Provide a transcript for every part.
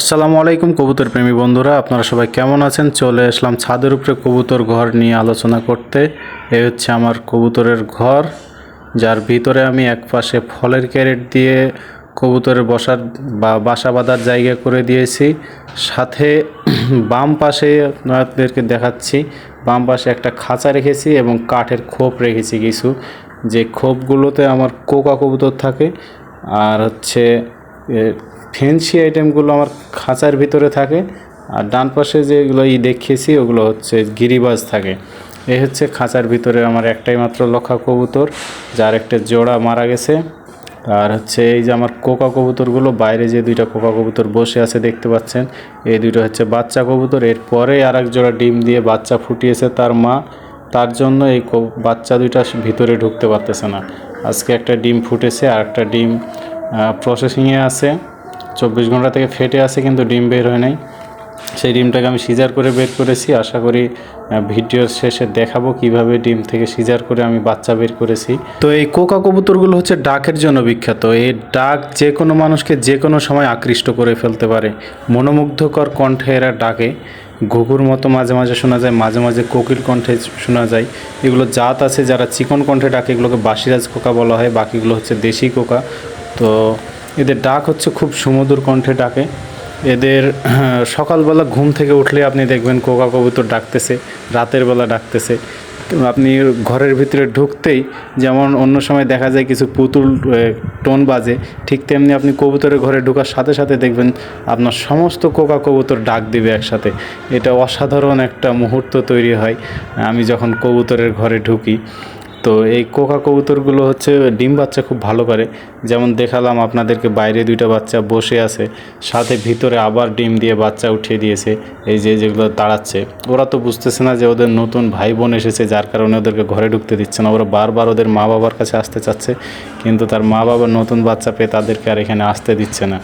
আসসালামু আলাইকুম, কবুতর প্রেমী বন্ধুরা। আপনারা সবাই কেমন আছেন? চলে আসলাম ছাদের উপরে কবুতর ঘর নিয়ে আলোচনা করতে। এই হচ্ছে আমার কবুতরের ঘর, যার ভিতরে আমি এক পাশে ফলের ক্যারেট দিয়ে কবুতরের বসার বা বাসা বাঁধার জায়গা করে দিয়েছি। সাথে বাম পাশে আপনাদেরকে দেখাচ্ছি, বাম পাশে একটা খাঁচা রেখেছি এবং কাঠের খোপ রেখেছি কিছু। যে খোপগুলোতে আমার কোকা কবুতর থাকে, আর হচ্ছে এ, ফেন্সি আইটেমগুলো আমার খাঁচার ভিতরে থাকে আর ডান পাশে যেগুলো ই দেখিয়েছি ওগুলো হচ্ছে গিরিবাজ থাকে। এই হচ্ছে খাঁচার ভিতরে আমার একটাই মাত্র লক্ষা কবুতর যার একটা জোড়া মারা গেছে। আর হচ্ছে এই যে আমার কোকা কবুতরগুলো বাইরে যে দুইটা কোকা কবুতর বসে আছে দেখতে পাচ্ছেন এই দুইটা হচ্ছে বাচ্চা কবুতর। এরপরে আর এক জোড়া ডিম দিয়ে বাচ্চা ফুটিয়েছে তার মা তার জন্য এই বাচ্চা দুইটা ভিতরে ঢুকতে পারতেছে না। আজকে একটা ডিম ফুটেছে আর একটা ডিম প্রসেসিংয়ে আছে। চব্বিশ ঘণ্টা থেকে ফেটে আছে, কিন্তু ডিম বের হয় নাই। সেই ডিমটাকে আমি সিজার করে বের করেছি। আশা করি ভিডিওর শেষে দেখাবো কীভাবে ডিম থেকে সিজার করে আমি বাচ্চা বের করেছি। তো এই কোকা কবুতরগুলো হচ্ছে ডাকের জন্য বিখ্যাত। এই ডাক যে কোনো মানুষকে যে কোনো সময় আকৃষ্ট করে ফেলতে পারে। মনোমুগ্ধকর কণ্ঠে এরা ডাকে। ঘুঘুর মতো মাঝে মাঝে শোনা যায়, মাঝে মাঝে কোকিল কণ্ঠে শোনা যায়। এগুলো জাত আছে যারা চিকন কণ্ঠে ডাকে, এগুলোকে বাসিরাজ কোকা বলা হয়, বাকিগুলো হচ্ছে দেশি কোকা। তো এদের ডাক হচ্ছে খুব সুমধুর কণ্ঠে ডাকে। এদের হ্যাঁ, সকালবেলা ঘুম থেকে উঠলে আপনি দেখবেন কোকা কবুতর ডাকতেছে রাতের বেলা ডাকতেছে। আপনি ঘরের ভিতরে ঢুকতেই যেমন অন্য সময় দেখা যায় কিছু পুতুল টোন বাজে ঠিক তেমনি আপনি কবুতরের ঘরে ঢোকার সাথে সাথে দেখবেন আপনার সমস্ত কোকা কবুতর ডাক দিবে একসাথে। এটা অসাধারণ একটা মুহূর্ত তৈরি হয় আমি যখন কবুতরের ঘরে ঢুকি। তো এই কোকা কবুতরগুলো হচ্ছে ডিম বাচ্চা খুব ভালো করে। যেমন দেখালাম আপনাদেরকে বাইরে দুইটা বাচ্চা বসে আছে, সাথে ভিতরে আবার ডিম দিয়ে বাচ্চা উঠিয়ে দিয়েছে, এই যে যেগুলো দাঁড়াচ্ছে ওরা তো বুঝতেছে না যে ওদের নতুন ভাই বোন এসেছে, যার কারণে ওদেরকে ঘরে ঢুকতে দিচ্ছে না। ওরা বারবার ওদের মা বাবার কাছে আসতে চাচ্ছে, কিন্তু তার মা বাবা নতুন বাচ্চা পেয়ে তাদেরকে আর এখানে আসতে দিচ্ছে না।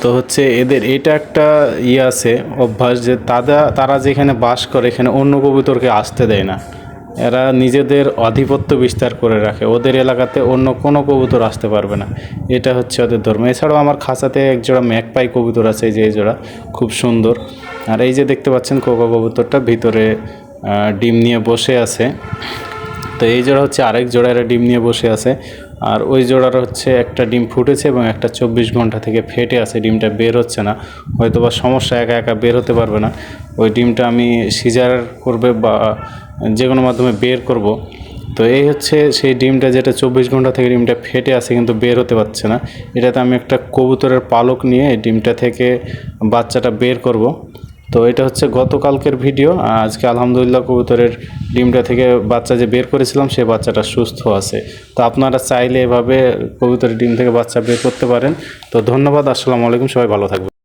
তো হচ্ছে এদের এটা একটা ইয়ে আছে অভ্যাস যে তারা তারা যেখানে বাস করে, এখানে অন্য কবুতরকে আসতে দেয় না। এরা নিজেদের আধিপত্য বিস্তার করে রাখে। ওদের এলাকাতে অন্য কোনো কবুতর আসতে পারবে না। এটা হচ্ছে ওদের ধর্ম। এছাড়াও আমার খাঁচাতে এক জোড়া ম্যাকপাই কবুতর আছে, এই যে, এই জোড়া। খুব সুন্দর। আর এই যে দেখতে পাচ্ছেন কোকা কবুতরটা, ভিতরে ডিম নিয়ে বসে আছে। তো এই জোড়া হচ্ছে আরেক জোড়া, এরা ডিম নিয়ে বসে আছে। আর ওই জোড়ার হচ্ছে একটা ডিম ফুটেছে এবং একটা চব্বিশ ঘণ্টা থেকে ফেটে আছে। ডিমটা বের হচ্ছে না। হয়তো বা সমস্যা, একা একা বের হতে পারবে না। ওই ডিমটা আমি সিজার করবে বা যে কোনো মাধ্যমে বের করব। তো এই হচ্ছে সেই ডিমটা যেটা চব্বিশ ঘণ্টা থেকে ডিমটা ফেটে আছে, কিন্তু বের হতে পারছে না। এটাতে আমি একটা কবুতরের পালক নিয়ে এই ডিমটা থেকে বাচ্চাটা বের করব। তো এটা হচ্ছে গতকালকের ভিডিও। আজকে আলহামদুলিল্লাহ কবুতরের ডিমটা থেকে বাচ্চা যে বের করেছিলাম সেই বাচ্চাটা সুস্থ আছে। তো আপনারা চাইলে এভাবে কবুতরের ডিম থেকে বাচ্চা বের করতে পারেন। তো ধন্যবাদ, আসসালামু আলাইকুম, সবাই ভালো থাকবেন।